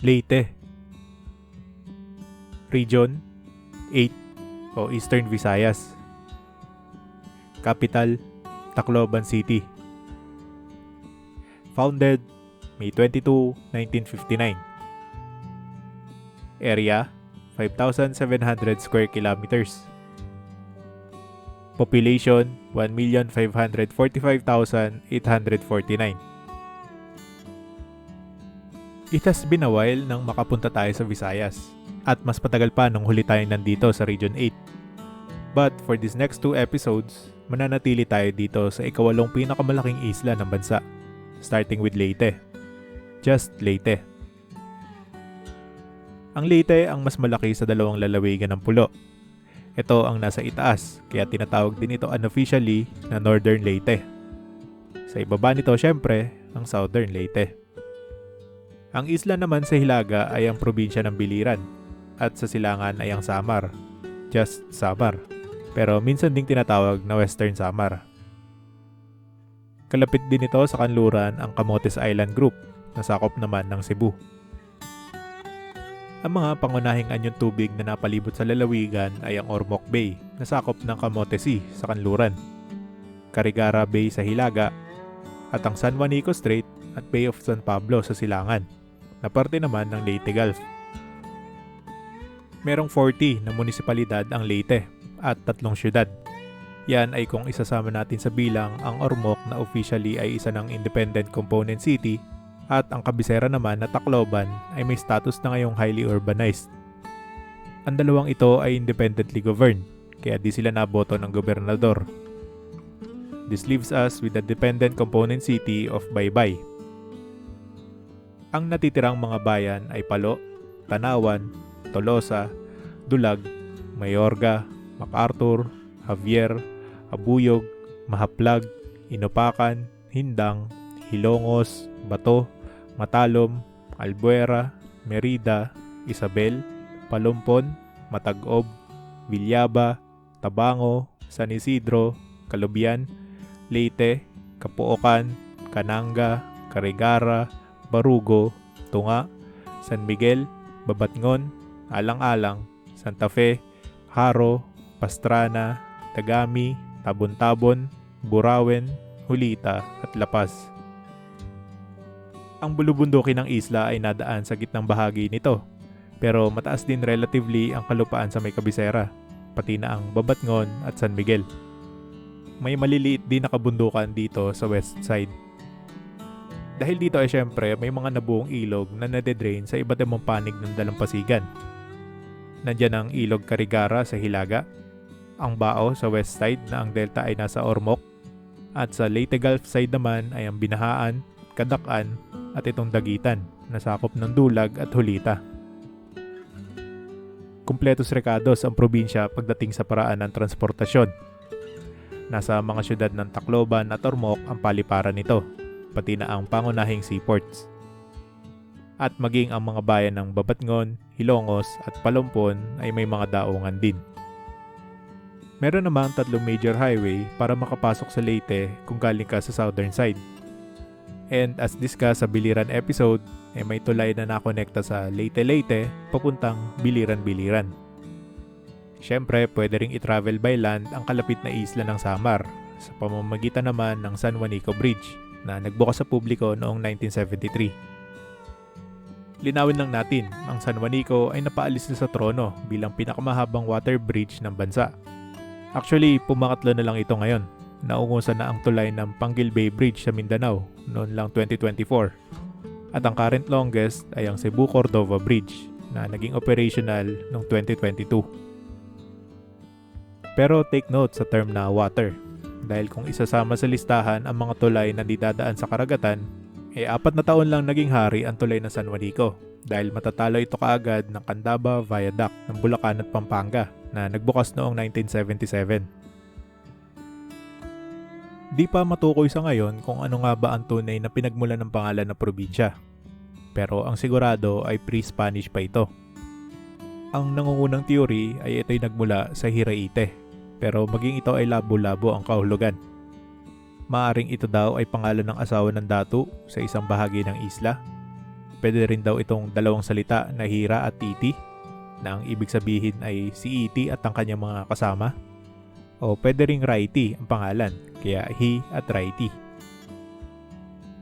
Leyte. Region 8 o Eastern Visayas. Capital Tacloban City. Founded May 22, 1959 Area 5,700 square kilometers. Population 1,545,849 It has been a while nang makapunta tayo sa Visayas at mas patagal pa nung huli tayo nandito sa Region 8. But for these next two episodes, mananatili tayo dito sa ikawalong pinakamalaking isla ng bansa, starting with Leyte. Just Leyte. Ang Leyte ang mas malaki sa dalawang lalawigan ng pulo. Ito ang nasa itaas, kaya tinatawag din ito unofficially na Northern Leyte. Sa ibaba nito syempre, ang Southern Leyte. Ang isla naman sa Hilaga ay ang probinsya ng Biliran at sa silangan ay ang Samar, just Samar, pero minsan ding tinatawag na Western Samar. Kalapit din ito sa kanluran ang Camotes Island Group na sakop naman ng Cebu. Ang mga pangunahing anyong tubig na napalibot sa lalawigan ay ang Ormoc Bay na sakop ng Camotes Sea sa kanluran, Carigara Bay sa Hilaga, at ang San Juanico Strait at Bay of San Pablo sa silangan na parte naman ng Leyte Gulf. Merong 40 na munisipalidad ang Leyte at tatlong syudad. Yan ay kung isasama natin sa bilang ang Ormoc na officially ay isa ng independent component city at ang kabisera naman na Tacloban ay may status na ngayong highly urbanized. Ang dalawang ito ay independently governed kaya di sila naboto ng gobernador. This leaves us with the dependent component city of Baybay ang natitirang mga bayan ay Palo, Tanawan, Tolosa, Dulag, Mayorga, MacArthur, Javier, Abuyog, Mahaplag, Inopakan, Hindang, Hilongos, Bato, Matalom, Albuera, Merida, Isabel, Palumpon, Matagob, Vilyaba, Tabango, San Isidro, Kalubian, Leyte, Kapuokan, Kananga, Carigara, Barugo, Tunga, San Miguel, Babatngon, Alang-Alang, Santa Fe, Haro, Pastrana, Tagami, Tabon-Tabon, Burawen, Hulita at Lapas. Ang bulubunduki ng isla ay nadaan sa gitnang bahagi nito, pero mataas din relatively ang kalupaan sa may kabisera, pati na ang Babatngon at San Miguel. May maliliit din na kabundukan dito sa west side. Dahil dito ay syempre may mga nabuong ilog na nadedrain sa iba't ibang panig ng dalampasigan. Nandyan ang ilog Carigara sa Hilaga, ang Bao sa west side na ang delta ay nasa Ormoc, at sa Leyte Gulf side naman ay ang Binahaan, Kadakan at itong Dagitan na sakop ng Dulag at Hulita. Kumpletos rekados ang probinsya pagdating sa paraan ng transportasyon. Nasa mga syudad ng Tacloban at Ormoc ang paliparan nito pati na ang pangunahing seaports. At maging ang mga bayan ng Babatngon, Hilongos at Palumpon ay may mga daungan din. Meron namang tatlong major highway para makapasok sa Leyte kung galing ka sa southern side. And as discussed sa Biliran episode, ay may tulay na nakonekta sa Leyte-Leyte papuntang Biliran-Biliran. Siyempre, pwede ring i-travel by land ang kalapit na isla ng Samar sa pamamagitan naman ng San Juanico Bridge na nagbukas sa publiko noong 1973. Linawin lang natin, ang San Juanico ay napaalis na sa trono bilang pinakamahabang water bridge ng bansa. Actually, pumakatlo na lang ito ngayon. Naungusan na ang tulay ng Panggil Bay Bridge sa Mindanao noon lang 2024. At ang current longest ay ang Cebu Cordova Bridge na naging operational noong 2022. Pero take note sa term na water dahil kung isasama sa listahan ang mga tulay na didadaan sa karagatan, eh apat na taon lang naging hari ang tulay ng San Juanico dahil matatalo ito kaagad ng Candaba Viaduct ng Bulacan at Pampanga na nagbukas noong 1977. Di pa matukoy sa ngayon kung ano nga ba ang tunay na pinagmulan ng pangalan ng probinsya. Pero ang sigurado ay pre-Spanish pa ito. Ang nangungunang theory ay ito'y nagmula sa Hiraite pero maging ito ay labo-labo ang kahulugan. Maaring ito daw ay pangalan ng asawa ng datu sa isang bahagi ng isla. Pwede rin daw itong dalawang salita na Hira at Iti na ang ibig sabihin ay si Iti at ang kanyang mga kasama. O pwede ring Righty ang pangalan, kaya He at Righty.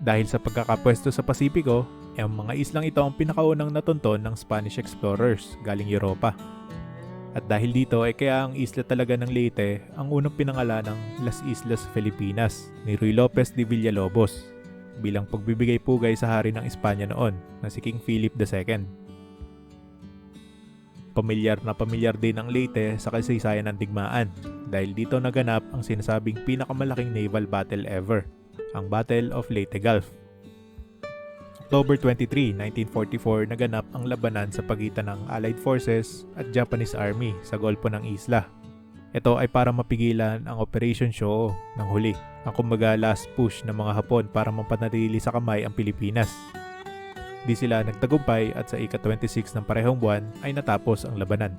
Dahil sa pagkakapwesto sa Pasipiko, ang mga islang ito ang pinakaunang natunton ng Spanish explorers galing Europa. At dahil dito ay kaya ang isla talaga ng Leyte ang unang pinangalan ng Las Islas Filipinas ni Ruy Lopez de Villalobos bilang pagbibigay pugay sa hari ng Espanya noon na si King Philip II. Pamilyar na pamilyar din ang Leyte sa kasaysayan ng digmaan dahil dito naganap ang sinasabing pinakamalaking naval battle ever, ang Battle of Leyte Gulf October 23, 1944 naganap ang labanan sa pagitan ng Allied Forces at Japanese Army sa Golpo ng Isla. Ito ay para mapigilan ang Operation Show ng huli, ang kumbaga last push ng mga Hapon para mapanatili sa kamay ang Pilipinas. Di sila nagtagumpay at sa ika-26 ng parehong buwan ay natapos ang labanan.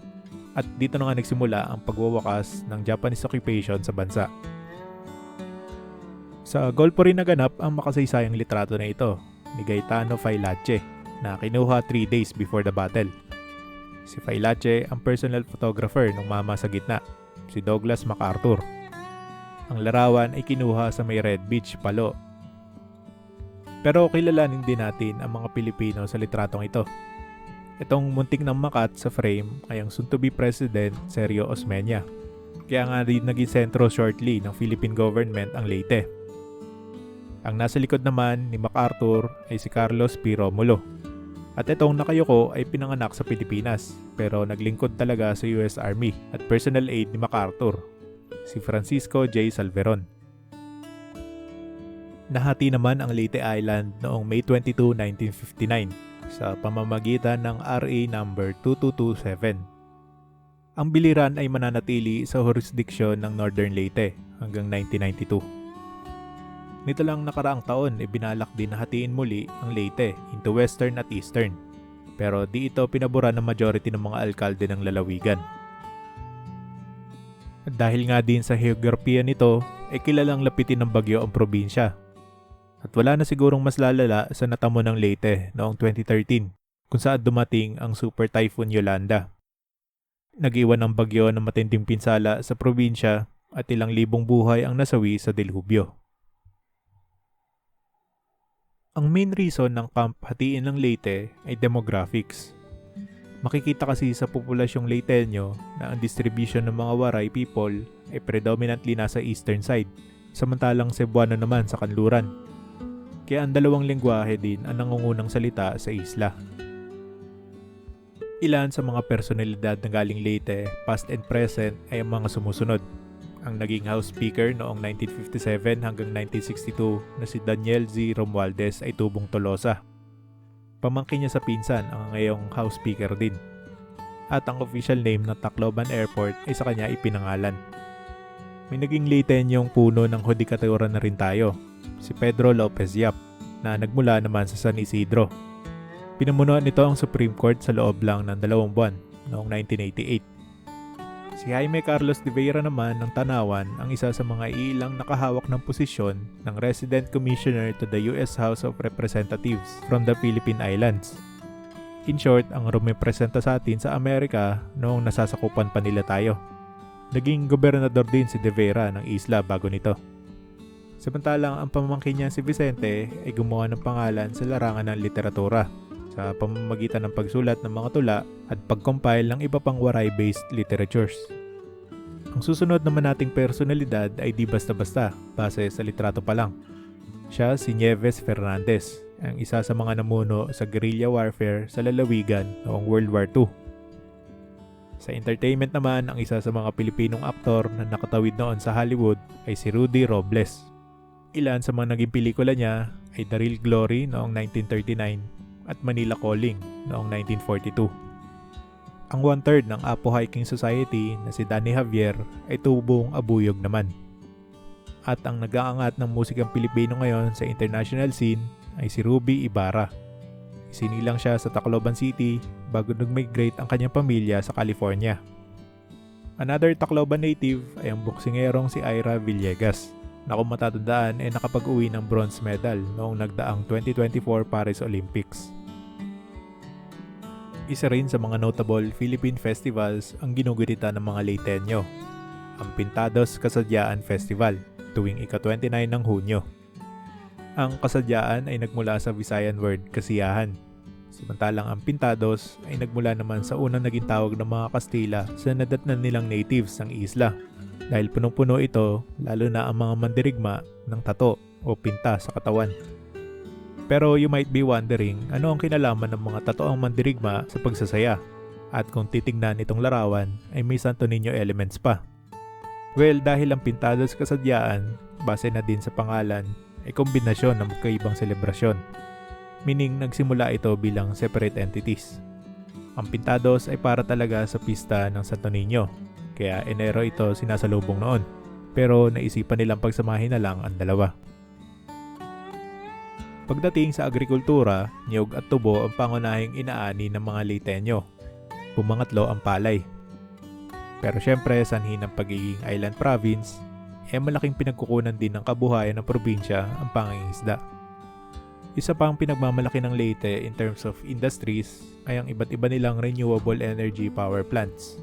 At dito na nga nagsimula ang pagwawakas ng Japanese occupation sa bansa. Sa Golpo rin naganap ang makasaysayang litrato na ito ni Gaetano Failache na kinuha 3 days before the battle. Si Failache ang personal photographer ng mama sa gitna, si Douglas MacArthur. Ang larawan ay kinuha sa may Red Beach, Palo. Pero kilalanin din natin ang mga Pilipino sa litratong ito. Itong munting ng makat sa frame ay ang soon-to-be President Sergio Osmeña. Kaya nga rin naging sentro shortly ng Philippine government ang Leyte. Ang nasa likod naman ni MacArthur ay si Carlos P. Romulo. At itong nakayuko ay pinanganak sa Pilipinas pero naglingkod talaga sa US Army at personal aid ni MacArthur, si Francisco J. Salveron. Nahati naman ang Leyte Island noong May 22, 1959 sa pamamagitan ng RA number 2227. Ang biliran ay mananatili sa jurisdiksyon ng Northern Leyte hanggang 1992. Nito lang nakaraang taon ibinalak din na hatiin muli ang Leyte into Western at Eastern. Pero di ito pinabura ng majority ng mga alkalde ng lalawigan. At dahil nga din sa geografiya nito, ay kilalang lapitin ng bagyo ang probinsya. At wala na sigurong mas lalala sa natamo ng Leyte noong 2013 kung saan dumating ang Super Typhoon Yolanda. Nag-iwan ng bagyo ng matinding pinsala sa probinsya at ilang libong buhay ang nasawi sa dilubyo. Ang main reason ng camp hatiin ng Leyte ay demographics. Makikita kasi sa populasyong Leyteño na ang distribution ng mga Waray people ay predominantly nasa eastern side, samantalang Cebuano naman sa kanluran. Kaya ang dalawang lingwahe din ang nangungunang salita sa isla. Ilan sa mga personalidad na galing Leyte, past and present ay ang mga sumusunod ang naging House Speaker noong 1957 hanggang 1962 na si Daniel Z. Romualdez ay tubong Tolosa. Pamangkin niya sa pinsan ang ngayong House Speaker din. At ang official name ng Tacloban Airport ay sa kanya ipinangalan. May naging Leytenyong puno ng hudikatura na rin tayo, si Pedro Lopez Yap, na nagmula naman sa San Isidro. Pinamunuan nito ang Supreme Court sa loob lang ng dalawang buwan noong 1988 Si Jaime Carlos de Vera naman ng Tanawan ang isa sa mga ilang nakahawak ng posisyon ng Resident Commissioner to the U.S. House of Representatives from the Philippine Islands. In short, ang rumipresenta sa atin sa Amerika noong nasasakupan pa nila tayo. Naging gobernador din si De Vera ng isla bago nito. Samantalang ang pamangkin niya si Vicente ay gumawa ng pangalan sa larangan ng literatura sa pamamagitan ng pagsulat ng mga tula at pag-compile ng iba pang waray-based literatures. Ang susunod naman nating personalidad ay di basta-basta base sa litrato pa lang. Siya si Nieves Fernandez, ang isa sa mga namuno sa guerrilla warfare sa lalawigan noong World War II. Sa entertainment naman, ang isa sa mga Pilipinong aktor na nakatawid noon sa Hollywood ay si Rudy Robles. Ilan sa mga naging pelikula niya ay The Real Glory noong 1939 at Manila Calling noong 1942. Ang one-third ng Apo Hiking Society na si Danny Javier ay tubong abuyog naman. At ang nag-aangat ng musikang Pilipino ngayon sa international scene ay si Ruby Ibarra. Isinilang siya sa Tacloban City bago nag-migrate ang kanyang pamilya sa California. Another Tacloban native ay ang boksingerong si Ira Villegas na kung matatandaan ay nakapag-uwi ng bronze medal noong nagdaang 2024 Paris Olympics. Isa rin sa mga notable Philippine festivals ang ginugurita ng mga Leyteño, ang Pintados Kasadyaan Festival tuwing ika-29 ng Hunyo. Ang kasadyaan ay nagmula sa Visayan word kasiyahan. Samantalang ang Pintados ay nagmula naman sa unang naging tawag ng mga Kastila sa nadatnan nilang natives ng isla. Dahil punong-puno ito, lalo na ang mga mandirigma ng tato o pinta sa katawan. Pero you might be wondering, ano ang kinalaman ng mga tatoang mandirigma sa pagsasaya? At kung titignan itong larawan, ay may Santo Niño elements pa. Well, dahil ang pintados kasadyaan, base na din sa pangalan, ay kombinasyon ng magkaibang selebrasyon. Meaning, nagsimula ito bilang separate entities. Ang pintados ay para talaga sa pista ng Santo Niño, kaya Enero ito sinasalubong noon. Pero naisipan nilang pagsamahin na lang ang dalawa. Pagdating sa agrikultura, niyog at tubo ang pangunahing inaani ng mga Leyteño. Pumangatlo ang palay. Pero syempre, sanhi ng pagiging island province, eh malaking pinagkukunan din ng kabuhayan ng probinsya ang pangingisda. Isa pang pinagmamalaki ng Leyte in terms of industries ay ang iba't iba nilang renewable energy power plants.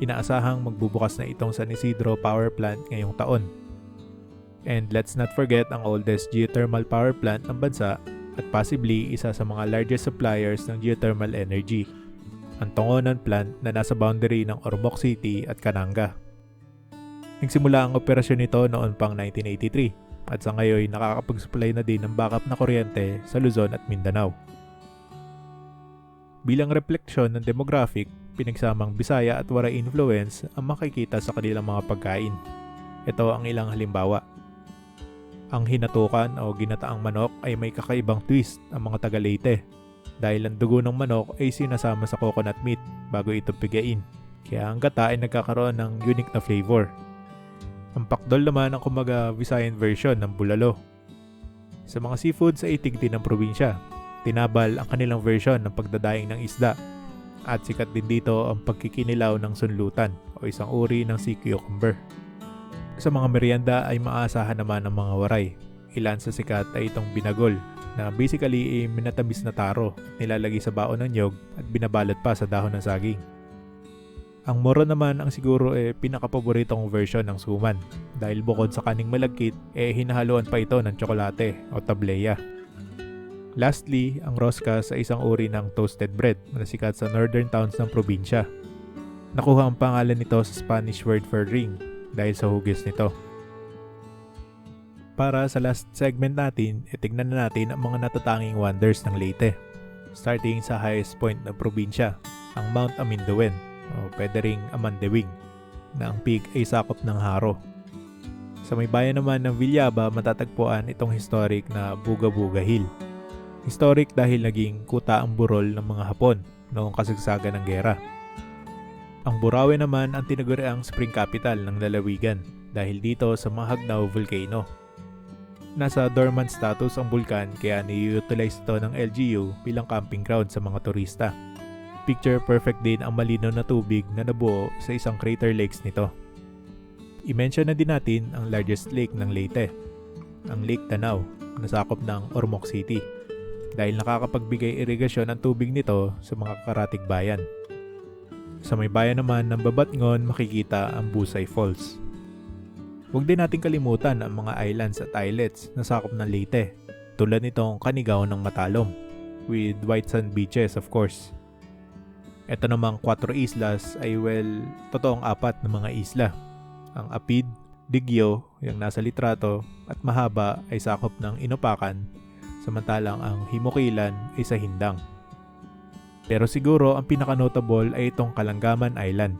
Inaasahang magbubukas na itong San Isidro Power Plant ngayong taon And let's not forget ang oldest geothermal power plant ng bansa at possibly isa sa mga largest suppliers ng geothermal energy, ang Tongonan plant na nasa boundary ng Ormoc City at Kananga. Nagsimula ang operasyon nito noon pang 1983 at sa ngayon nakakapag-supply na din ng backup na kuryente sa Luzon at Mindanao. Bilang refleksyon ng demographic, pinagsamang Bisaya at Waray influence ang makikita sa kanilang mga pagkain. Ito ang ilang halimbawa. Ang hinatukan o ginataang manok ay may kakaibang twist ang mga taga Leyte dahil ang dugo ng manok ay sinasama sa coconut meat bago ito pigain. Kaya ang gata ay nagkakaroon ng unique na flavor. Ang pakdol naman ang kumaga Visayan version ng bulalo. Sa mga seafoods ay itigti ng probinsya. Tinabal ang kanilang version ng pagdadaing ng isda. At sikat din dito ang pagkikinilaw ng sunlutan o isang uri ng sea cucumber. Sa mga merienda ay maasahan naman ng mga waray. Ilan sa sikat ay itong binagol na basically ay minatamis na taro, nilalagay sa baon ng nyog at binabalot pa sa dahon ng saging. Ang moro naman ang siguro eh pinakapaboritong version ng suman dahil bukod sa kaning malagkit eh hinahaluan pa ito ng tsokolate o tableya. Lastly, ang rosca sa isang uri ng toasted bread na sikat sa northern towns ng probinsya. Nakuha ang pangalan nito sa Spanish word for ring dahil sa hugis nito. Para sa last segment natin, itignan na natin ang mga natatanging wonders ng Leyte. Starting sa highest point ng probinsya, ang Mount Amindowen o pwede ring Amandewing na ang peak ay sakop ng Haro. Sa may bayan naman ng Villaba matatagpuan itong historic na Buga Buga Hill. Historic dahil naging kuta ang burol ng mga Hapon noong kasagsagan ng gera. Ang Burawe naman ang tinaguriang spring capital ng lalawigan dahil dito sa Mahagnaw Volcano. Nasa dormant status ang bulkan kaya ni-utilize ito ng LGU bilang camping ground sa mga turista. Picture perfect din ang malinaw na tubig na nabuo sa isang crater lakes nito. I-mention na din natin ang largest lake ng Leyte, ang Lake Tanaw na sakop ng Ormoc City dahil nakakapagbigay irigasyon ang tubig nito sa mga karatig bayan. Sa may bayan naman ng Babatngon makikita ang Busay Falls. Huwag din natin kalimutan ang mga islands at islets na sakop ng Leyte, tulad nitong Kanigaw ng Matalom, with white sand beaches of course. Ito namang 4 islas ay well, totoong apat na mga isla. Ang Apid, Digyo, yung nasa litrato, at Mahaba ay sakop ng Inupakan, samantalang ang Himukilan ay sa Hindang. Pero siguro ang pinaka-notable ay itong Kalanggaman Island.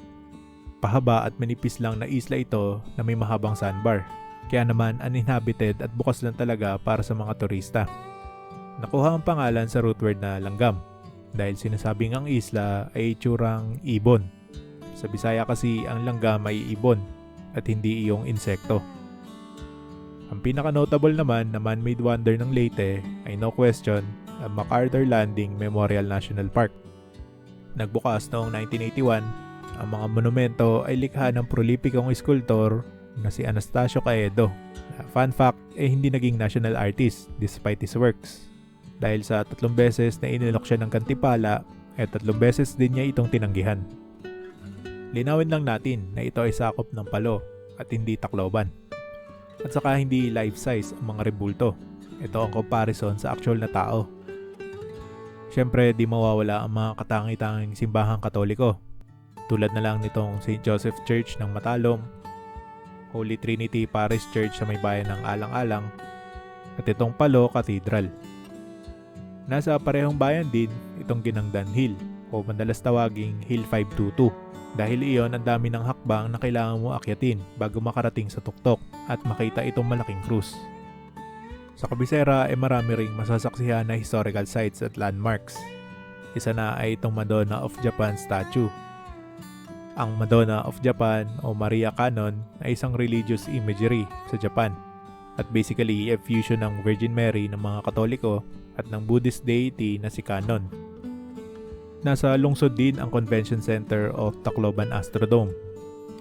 Pahaba at manipis lang na isla ito na may mahabang sandbar. Kaya naman uninhabited at bukas lang talaga para sa mga turista. Nakuha ang pangalan sa root word na langgam dahil sinasabing ang isla ay itsurang ibon. Sa Bisaya kasi ang langgam ay ibon at hindi iyong insekto. Ang pinaka-notable naman na man-made wonder ng Leyte ay no question MacArthur Landing Memorial National Park. Nagbukas noong 1981, ang mga monumento ay likha ng prolipikong eskultor na si Anastasio Caedo. Fun fact, eh hindi naging national artist despite his works. Dahil sa tatlong beses na inilok siya ng Kantipala at tatlong beses din niya itong tinanggihan. Linawin lang natin na ito ay sakop ng palo at hindi Tacloban. At saka hindi life size ang mga rebulto. Ito ang comparison sa actual na tao. Siyempre, di mawawala ang mga katangi-tanging simbahang katoliko. Tulad na lang nitong St. Joseph Church ng Matalom, Holy Trinity Parish Church sa may bayan ng Alang-Alang, at itong Palo Cathedral. Nasa parehong bayan din itong Ginangdan Hill o madalas tawaging Hill 522 dahil iyon ang dami ng hakbang na kailangan mo akyatin bago makarating sa tuktok at makita itong malaking krus. Sa kabisera ay marami ring masasaksihan na historical sites at landmarks. Isa na ay itong Madonna of Japan statue. Ang Madonna of Japan o Maria Canon ay isang religious imagery sa Japan at basically a fusion ng Virgin Mary ng mga Katoliko at ng Buddhist deity na si Canon. Nasa lungsod din ang Convention Center of Tacloban Astrodome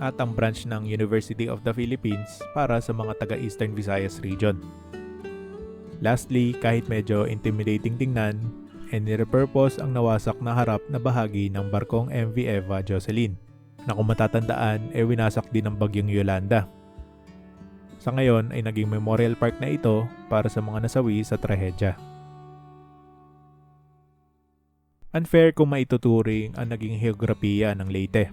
at ang branch ng University of the Philippines para sa mga taga-Eastern Visayas region. Lastly, kahit medyo intimidating tingnan, ay nirepurpose ang nawasak na harap na bahagi ng barkong MV Eva Jocelyn na kung matatandaan ay winasak din ng bagyong Yolanda. Sa ngayon ay naging memorial park na ito para sa mga nasawi sa trahedya. Unfair kung maituturing ang naging heograpiya ng Leyte.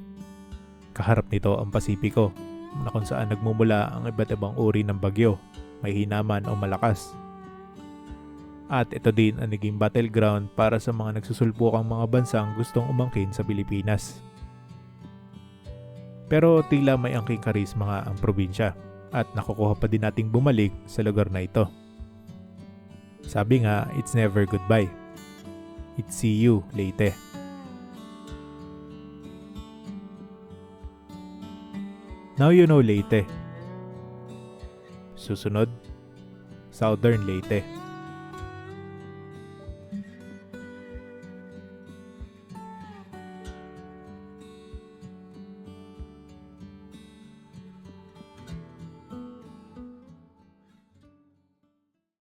Kaharap nito ang Pasipiko na kung saan nagmumula ang iba't ibang uri ng bagyo, may hinaman o malakas. At ito din ang naging battleground para sa mga nagsusulpukang mga bansang gustong umangkin sa Pilipinas. Pero tila may angking karisma nga ang probinsya at nakukuha pa din nating bumalik sa lugar na ito. Sabi nga, it's never goodbye. It's see you Leyte. Now you know Leyte. Susunod, Southern Leyte.